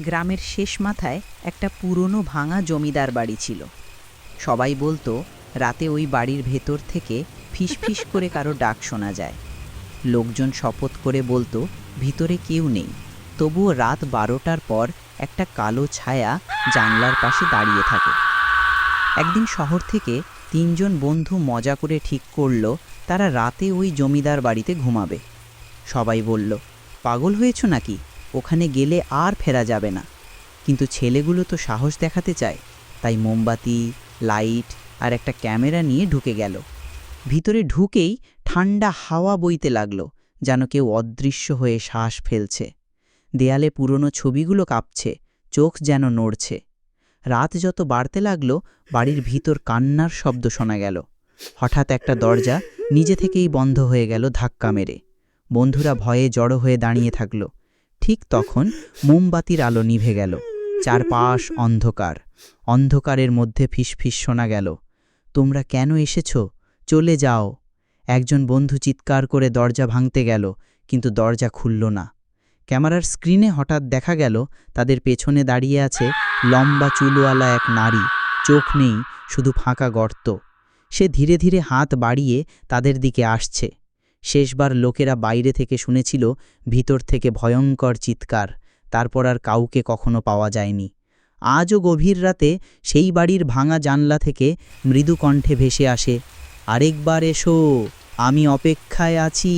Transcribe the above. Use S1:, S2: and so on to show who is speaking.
S1: গ্রামের শেষ মাথায় একটা পুরনো ভাঙা জমিদার বাড়ি ছিল। সবাই বলতো, রাতে ওই বাড়ির ভেতর থেকে ফিসফিস করে কারও ডাক শোনা যায়। লোকজন শপথ করে বলতো, ভিতরে কেউ নেই। তবুও রাত বারোটার পর একটা কালো ছায়া জানলার পাশে দাঁড়িয়ে থাকে। একদিন শহর থেকে তিনজন বন্ধু মজা করে ঠিক করল, তারা রাতে ওই জমিদার বাড়িতে ঘুমাবে। সবাই বলল, পাগল হয়েছ নাকি? ওখানে গেলে আর ফেরা যাবে না। কিন্তু ছেলেগুলো তো সাহস দেখাতে চায়। তাই মোমবাতি, লাইট আর একটা ক্যামেরা নিয়ে ঢুকে গেল। ভিতরে ঢুকেই ঠান্ডা হাওয়া বইতে লাগল, যেন কেউ অদৃশ্য হয়ে শ্বাস ফেলছে। দেয়ালে পুরনো ছবিগুলো কাঁপছে, চোখ যেন নড়ছে। রাত যত বাড়তে লাগল, বাড়ির ভিতর কান্নার শব্দ শোনা গেল। হঠাৎ একটা দরজা নিজে থেকেই বন্ধ হয়ে গেল ধাক্কা মেরে। বন্ধুরা ভয়ে জড়ো হয়ে দাঁড়িয়ে থাকল। ঠিক তখন মোমবাতির আলো নিভে গেল, চারপাশ অন্ধকার, অন্ধকারের মধ্যে ফিসফিস শোনা গেল, তোমরা কেন এসেছ? চলে যাও। একজন বন্ধু চিৎকার করে দরজা ভাঙতে গেল, কিন্তু দরজা খুলল না। ক্যামেরার স্ক্রিনে হঠাৎ দেখা গেল, তাদের পেছনে দাঁড়িয়ে আছে লম্বা চুলওয়ালা এক নারী, চোখ নেই, শুধু ফাঁকা গর্ত। সে ধীরে ধীরে হাত বাড়িয়ে তাদের দিকে আসছে। শেষবার লোকেরা বাইরে থেকে শুনেছিল, ভিতর থেকে ভয়ঙ্কর চিৎকার, তারপর আর কাউকে কখনো পাওয়া যায়নি। আজও গভীর রাতে সেই বাড়ির ভাঙা জানলা থেকে মৃদু কণ্ঠে ভেসে আসে, আরেকবার এসো, আমি অপেক্ষায় আছি।